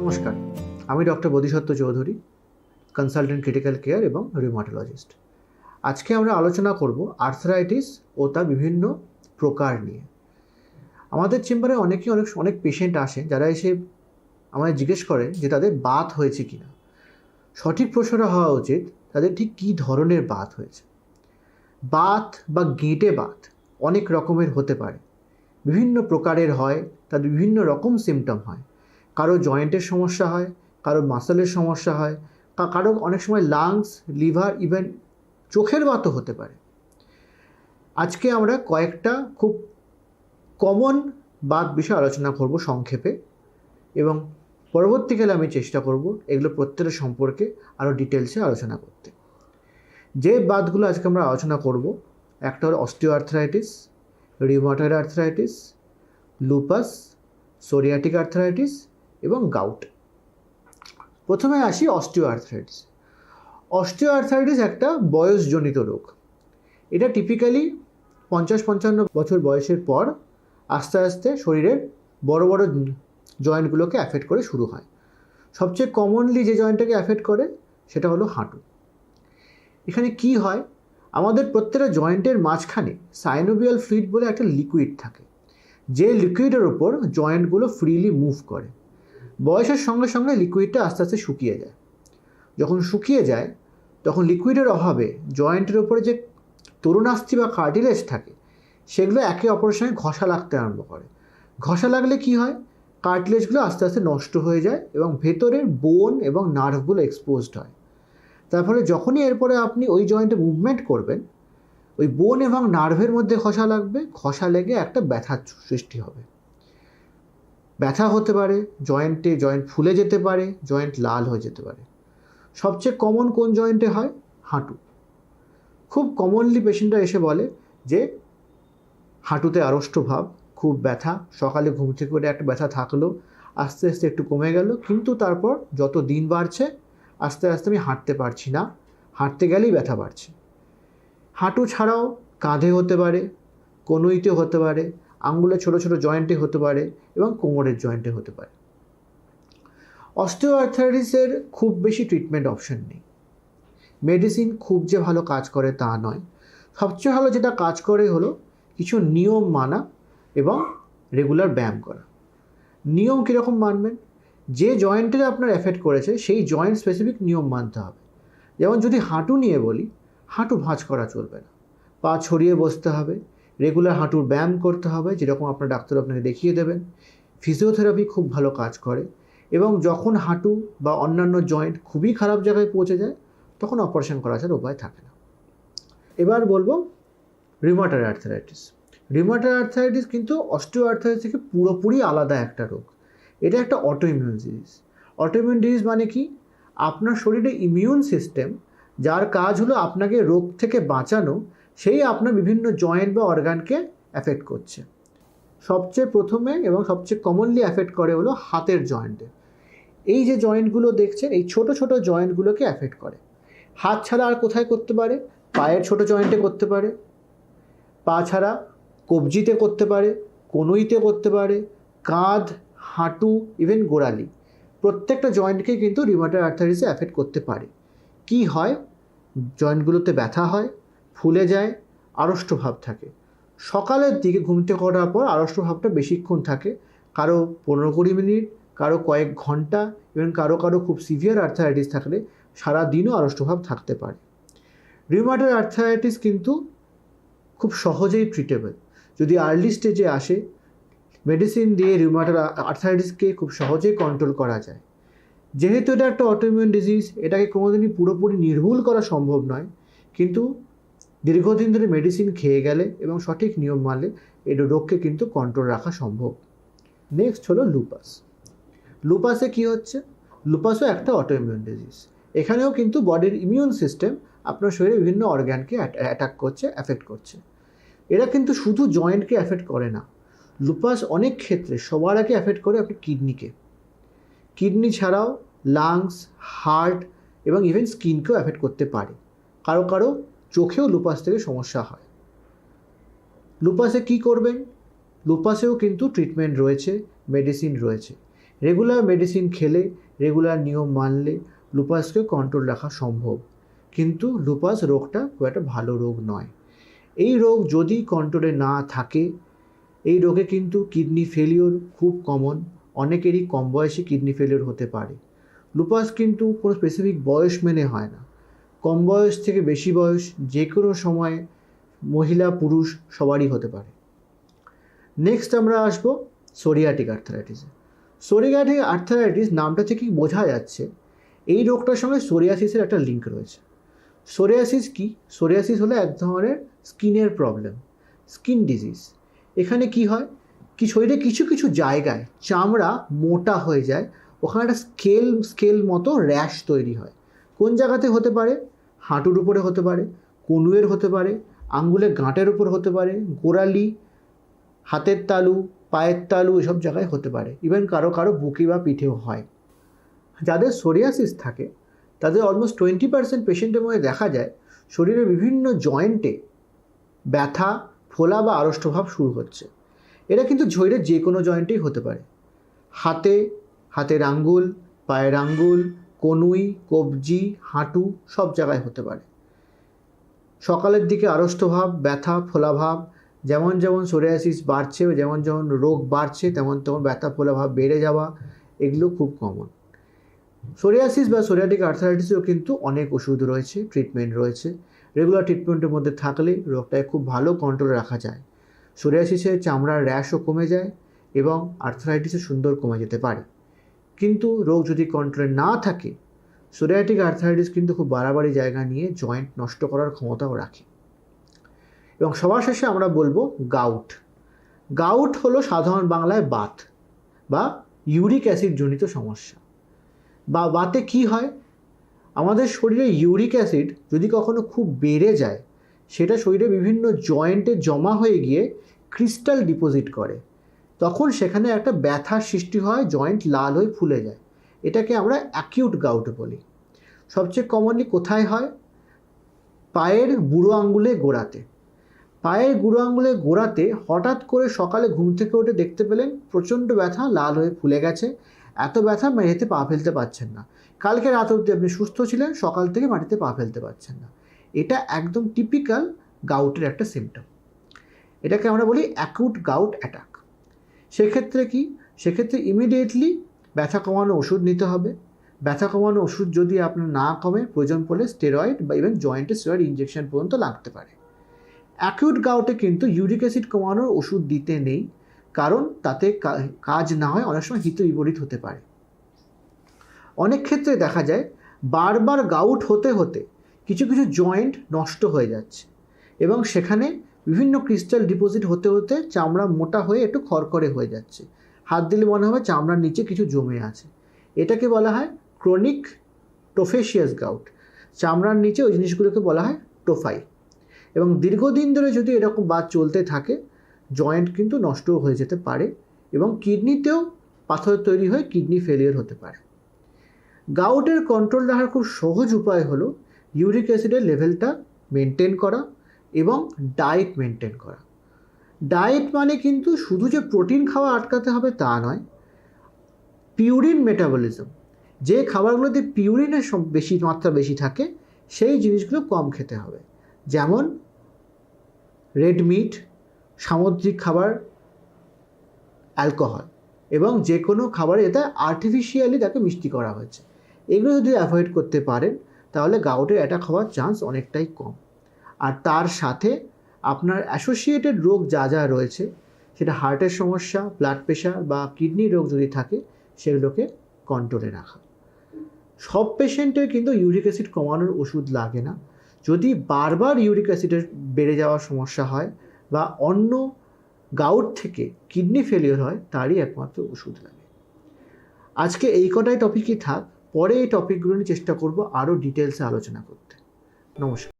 নমস্কার, আমি doctor Bodhisattva Chowdhury consultant critical care এবং রিউমাটোলজিস্ট আজকে আমরা আলোচনা করব আর্থরাইটিস ও তার বিভিন্ন প্রকার নিয়ে। আমাদের চেম্বারে অনেকেই অনেক অনেক পেশেন্ট আসে যারা এসে আমায় জিজ্ঞেস করে যে তাদের বাত হয়েছে কি না সঠিক প্রশ্নটা হওয়া উচিত, তাদের ঠিক কী ধরনের বাত হয়েছে। বাত বা গেঁটে বাত অনেক রকমের হতে পারে। বিভিন্ন প্রকারের হয় তার বিভিন্ন রকম সিমটম হয়। কারও জয়েন্টের সমস্যা হয়, কারও মাসেলের সমস্যা হয় কারও অনেক সময় লাংস লিভার ইভেন চোখের বাতও হতে পারে। আজকে আমরা কয়েকটা খুব কমন বাত বিষয়ে আলোচনা করব সংক্ষেপে এবং পরবর্তীকালে আমি চেষ্টা করব এগুলো প্রত্যেকটা সম্পর্কে আরও ডিটেলসে আলোচনা করতে। যে বাতগুলো আজকে আমরা আলোচনা করব, একটা হলো osteo arthritis rheumatoid arthritis lupus psoriatic arthritis এবং গাউট প্রথমে আসি অস্টিও আর্থ্রাইটিস অস্টিও আর্থ্রাইটিস একটা বয়সজনিত রোগ। এটা টিপিক্যালি পঞ্চাশ পঞ্চান্ন বছর বয়সের পর আস্তে আস্তে শরীরের বড় বড় জয়েন্টগুলোকে অ্যাফেক্ট করে শুরু হয়। সবচেয়ে কমনলি যে জয়েন্টটাকে অ্যাফেক্ট করে সেটা হলো হাঁটু। এখানে কি হয়? আমাদের প্রত্যেকটা জয়েন্টের মাঝখানে সাইনোবিয়াল ফ্লুইড বলে একটা লিকুইড থাকে। যে লিকুইডের ওপর জয়েন্টগুলো ফ্রিলি মুভ করে। বয়সের সঙ্গে সঙ্গে লিকুইডটা আস্তে আস্তে শুকিয়ে যায়। যখন শুকিয়ে যায়, তখন লিকুইডের অভাবে জয়েন্টের ওপরে যে তরুণাস্থি বা কার্টিলেজ থাকে, সেগুলো একে অপরের সঙ্গে ঘষা লাগতে আরম্ভ করে। ঘষা লাগলে কি হয়? কার্টিলেজগুলো আস্তে আস্তে নষ্ট হয়ে যায় এবং ভেতরের বোন এবং নার্ভগুলো এক্সপোজড হয়। তারপরে যখনই এরপরে আপনি ওই জয়েন্টে মুভমেন্ট করবেন, ওই বোন এবং নার্ভের মধ্যে ঘষা লাগবে, ঘষা লেগে একটা ব্যথার সৃষ্টি হবে। ব্যথা হতে পারে জয়েন্টে জয়েন্ট ফুলে যেতে পারে জয়েন্ট লাল হয়ে যেতে পারে। সবচেয়ে কমন কোন জয়েন্টে হয়? হাঁটু। খুব কমনলি পেশেন্টরা এসে বলে যে, হাঁটুতে আড়ষ্ট ভাব, খুব ব্যথা, সকালে ঘুম থেকে করে একটা ব্যথা থাকল, আস্তে আস্তে একটু কমে গেল, কিন্তু তারপর যত দিন বাড়ছে, আস্তে আস্তে আমি হাঁটতে পারছি না। হাঁটতে গেলেই ব্যথা বাড়ছে। হাঁটু ছাড়াও কাঁধে হতে পারে, কনুইতে হতে পারে আঙ্গুলে ছোট ছোট জয়েন্টে হতে পারে এবং কোমরের জয়েন্টে হতে পারে। অস্টিওআর্থাইটিসের খুব বেশি ট্রিটমেন্ট অপশন নেই। মেডিসিন খুব যে ভালো কাজ করে তা নয়। সবচেয়ে ভালো যেটা কাজ করে হলো কিছু নিয়ম মানা এবং রেগুলার ব্যায়াম করা। নিয়ম কীরকম মানবেন? যে জয়েন্টে আপনার এফেক্ট করেছে সেই জয়েন্ট স্পেসিফিক নিয়ম মানতে হবে। যেমন যদি হাঁটু নিয়ে বলি, হাঁটু ভাঁজ করা চলবে না। পা ছড়িয়ে বসতে হবে রেগুলার হাঁটুর ব্যায়াম করতে হবে, যেরকম আপনার ডাক্তার আপনাকে দেখিয়ে দেবেন। ফিজিওথেরাপি খুব ভালো কাজ করে এবং যখন হাঁটু বা অন্যান্য জয়েন্ট খুবই খারাপ জায়গায় পৌঁছে যায়, তখন অপারেশন করা ছাড়া উপায় থাকে না। এবার বলব রিমাটার আর্থারাইটিস রিমাটার আর্থারাইটিস কিন্তু অস্টিও আর্থারাইটিস থেকে পুরোপুরি আলাদা একটা রোগ। এটা একটা অটোইমিউন ডিজিজ অটোইমিউন ডিজিজ মানে কি? আপনার শরীরে ইমিউন সিস্টেম যার কাজ হলো আপনাকে রোগ থেকে বাঁচানো সেই আপনার বিভিন্ন জয়েন্ট বা অর্গানকে অ্যাফেক্ট করছে। সবচেয়ে প্রথমে এবং সবচেয়ে কমনলি অ্যাফেক্ট করে হলো হাতের জয়েন্টে এই যে জয়েন্টগুলো দেখছেন, এই ছোট ছোট জয়েন্টগুলোকে অ্যাফেক্ট করে। হাত ছাড়া আর কোথায় করতে পারে? পায়ের ছোট জয়েন্টে করতে পারে। পা ছাড়া কবজিতে করতে পারে, কনুইতে করতে পারে, কাঁধ, হাঁটু ইভেন গোড়ালি। প্রত্যেকটা জয়েন্টকে কিন্তু রিমাটার আর্থারিসে অ্যাফেক্ট করতে পারে। কি হয়? জয়েন্টগুলোতে ব্যথা হয় ফুলে যায়, আড়ষ্ট ভাব থাকে। সকালের দিকে ঘুম থেকে ওঠার পর আড়ষ্ট ভাবটা বেশিক্ষণ থাকে। কারও পনেরো কুড়ি মিনিট, কারও কয়েক ঘণ্টা ইভেন কারও কারও খুব সিভিয়ার আর্থারাইটিস থাকলে সারা দিনও আড়ষ্ট ভাব থাকতে পারে। রিউমাটার আর্থারাইটিস কিন্তু খুব সহজেই ট্রিটেবল যদি আর্লি স্টেজে আসে মেডিসিন দিয়ে রিউমাটার আর্থারাইটিসকে খুব সহজেই কন্ট্রোল করা যায়। যেহেতু এটা একটা অটোইমিউন ডিজিজ এটাকে কোনোদিনই পুরোপুরি নির্মূল করা সম্ভব নয়। কিন্তু দীর্ঘদিন ধরে মেডিসিন খেয়ে গেলে এবং সঠিক নিয়ম মানলে এই রোগকে কিন্তু কন্ট্রোল রাখা সম্ভব। নেক্সট হলো লুপাস লুপাসে কি হচ্ছে? লুপাসও একটা অটোইমিউন ডিজিজ এখানেও কিন্তু বডির ইমিউন সিস্টেম আপনার শরীরে বিভিন্ন অর্গ্যানকে অ্যাটাক করছে অ্যাফেক্ট করছে। এরা কিন্তু শুধু জয়েন্টকে অ্যাফেক্ট করে না। লুপাস অনেক ক্ষেত্রে সবার আগে অ্যাফেক্ট করে আপনার কিডনিকে কিডনি ছাড়াও লাংস হার্ট এবং ইভেন স্কিনকেও অ্যাফেক্ট করতে পারে। কারও কারও চোখেও লুপাস থেকে সমস্যা হয়। লুপাসে কি করবেন? লুপাসেও কিন্তু ট্রিটমেন্ট রয়েছে মেডিসিন রয়েছে। রেগুলার মেডিসিন খেলে রেগুলার নিয়ম মানলে লুপাসকে কন্ট্রোল রাখা সম্ভব। কিন্তু লুপাস রোগটা খুব একটা ভালো রোগ নয়। এই রোগ যদি কন্ট্রোলে না থাকে, এই রোগে কিন্তু কিডনি ফেলিওর খুব কমন অনেকেরই কম বয়সে কিডনি ফেলিওর হতে পারে। লুপাস কিন্তু কোনো স্পেসিফিক বয়স মেনে হয় না। কম বয়স থেকে বেশি বয়স যে কোনো সময়ে মহিলা, পুরুষ সবারই হতে পারে। নেক্সট আমরা আসব সোরিয়াটিক আর্থারাইটিসে সোরিয়াটিক আর্থারাইটিস নামটা থেকেই বোঝা যাচ্ছে। এই রোগটার সঙ্গে সোরিয়াসিসের একটা লিঙ্ক রয়েছে। সোরিয়াসিস কি? সোরিয়াসিস হলো এক ধরনের স্কিনের প্রবলেম স্কিন ডিজিজ এখানে কি হয়? কি শরীরে কিছু কিছু জায়গায় চামড়া মোটা হয়ে যায়, ওখানে একটা স্কেল স্কেল মতো র্যাশ তৈরি হয়। কোন জায়গাতে হতে পারে? হাঁটুর উপরে হতে পারে কনুয়ের হতে পারে আঙ্গুলের গাঁটের উপর হতে পারে, গোড়ালি, হাতের তালু, পায়ের তালু এসব জায়গায় হতে পারে। ইভেন কারও কারও বুকি বা পিঠেও হয়। যাদের সোরিয়াসিস থাকে, তাদের অলমোস্ট টোয়েন্টি পার্সেন্ট পেশেন্টের মধ্যে দেখা যায়, শরীরের বিভিন্ন জয়েন্টে ব্যথা, ফোলা বা আড়ষ্টভাব শুরু হচ্ছে। এটা কিন্তু শরীরের যে কোনো জয়েন্টেই হতে পারে। হাতে, হাতের আঙ্গুল, পায়ের আঙ্গুল কনুই, কবজি, হাঁটু সব জায়গায় হতে পারে। সকালের দিকে আড়ষ্টভাব ব্যথা ফোলাভাব যেমন যেমন সোরিয়াসিস বাড়ছে, যেমন যেমন রোগ বাড়ছে, তেমন তেমন ব্যথা ফোলাভাব বেড়ে যাওয়া, এগুলো খুব কমন সোরিয়াসিস বা সোরিয়াটিক আর্থারাইটিসেও কিন্তু অনেক ওষুধ রয়েছে ট্রিটমেন্ট রয়েছে। রেগুলার ট্রিটমেন্টের মধ্যে থাকলে রোগটাকে খুব ভালো কন্ট্রোলে রাখা যায়। সোরিয়াসিসের চামড়ার র্যাশও কমে যায় এবং আর্থারাইটিসও সুন্দর কমে যেতে পারে। কিন্তু রোগ যদি কন্ট্রোলে না থাকে সোরিয়াটিক আর্থারাইটিস কিন্তু খুব বাড়াবাড়ি জায়গা নিয়ে জয়েন্ট নষ্ট করার ক্ষমতাও রাখে। এবং সবার শেষে আমরা বলব গাউট গাউট হলো সাধারণ বাংলায় বাত বা ইউরিক অ্যাসিড জনিত সমস্যা। বা বাতে কি হয়? আমাদের শরীরে ইউরিক অ্যাসিড যদি কখনো খুব বেড়ে যায়, সেটা শরীরে বিভিন্ন জয়েন্টে জমা হয়ে গিয়ে ক্রিস্টাল ডিপোজিট করে। তখন সেখানে একটা ব্যথার সৃষ্টি হয় জয়েন্ট লাল হয়ে ফুলে যায়। এটাকে আমরা অ্যাকিউট গাউট বলি। সবচেয়ে কমনলি কোথায় হয়? পায়ের বুড়ো আঙ্গুলে গোড়াতে। পায়ের গুঁড়ো আঙ্গুলে গোড়াতে হঠাৎ করে সকালে ঘুম থেকে উঠে দেখতে পেলেন, প্রচণ্ড ব্যথা, লাল হয়ে ফুলে গেছে। এত ব্যথা মেঝেতে পা ফেলতে পারছেন না। কালকে রাত অবধি আপনি সুস্থ ছিলেন, সকাল থেকে মাটিতে পা ফেলতে পারছেন না। এটা একদম টিপিক্যাল গাউটের একটা সিমটম এটাকে আমরা বলি অ্যাকুট গাউট অ্যাটাক সেক্ষেত্রে কি? সেক্ষেত্রে ইমিডিয়েটলি ব্যথা কমানো ওষুধ নিতে হবে। ব্যথা কমানো ওষুধ যদি আপনার না কমে, প্রয়োজন পড়লে স্টেরয়েড বা ইভেন জয়েন্টে স্টেরয়েড ইঞ্জেকশন পর্যন্ত লাগতে পারে। অ্যাকিউট গাউটে কিন্তু ইউরিক অ্যাসিড কমানোর ওষুধ দিতে নেই, কারণ তাতে কাজ না হয়, অনেক সময় হিত বিপরীত হতে পারে। অনেক ক্ষেত্রে দেখা যায়, বারবার গাউট হতে হতে কিছু কিছু জয়েন্ট নষ্ট হয়ে যাচ্ছে। এবং সেখানে বিভিন্ন ক্রিস্টাল ডিপোজিট হতে হতে চামড়া মোটা হয়ে একটু খড়খড়ে হয়ে যাচ্ছে। হাত দিলে মনে হবে চামড়ার নিচে কিছু জমে আছে। এটাকে বলা হয় ক্রনিক টোফেশিয়াস গাউট চামড়ার নিচে ওই জিনিসগুলোকে বলা হয় টোফাই এবং দীর্ঘদিন ধরে যদি এরকম বাদ চলতে থাকে জয়েন্ট কিন্তু নষ্ট হয়ে যেতে পারে এবং কিডনিতেও পাথর তৈরি হয়ে কিডনি ফেলিয়ার হতে পারে। গাউটের কন্ট্রোল রাখার খুব সহজ উপায় হলো ইউরিক অ্যাসিডের লেভেলটা মেনটেন করা এবং ডায়েট মেনটেন করা। ডায়েট মানে কিন্তু শুধু যে প্রোটিন খাওয়া আটকাতে হবে তা নয় পিউরিন মেটাবলিজম যে খাবারগুলোতে পিউরিনের বেশি মাত্রা বেশি থাকে, সেই জিনিসগুলো কম খেতে হবে। যেমন রেড মিট সামুদ্রিক খাবার অ্যালকোহল এবং যে কোনো খাবারে এটা আর্টিফিশিয়ালি তাকে মিষ্টি করা হয়েছে। এগুলো যদি অ্যাভয়েড করতে পারেন, তাহলে গাউটের অ্যাটাক হওয়ার চান্স অনেকটাই কম। আর তার সাথে আপনার অ্যাসোসিয়েটেড রোগ যা যা রয়েছে, সেটা হার্টের সমস্যা ব্লাড প্রেশার বা কিডনি রোগ যদি থাকে, সেগুলোকে কন্ট্রোলে রাখা। সব পেশেন্টের কিন্তু ইউরিক অ্যাসিড কমানোর ওষুধ লাগে না। যদি বারবার ইউরিক অ্যাসিডের বেড়ে যাওয়ার সমস্যা হয় বা অন্য গাউট থেকে কিডনি ফেলিওর হয়, তারই একমাত্র ওষুধ লাগে। আজকে এই কটাই টপিকই থাক, পরে এই টপিকগুলো নিয়ে চেষ্টা করব আরও ডিটেলসে আলোচনা করতে। নমস্কার।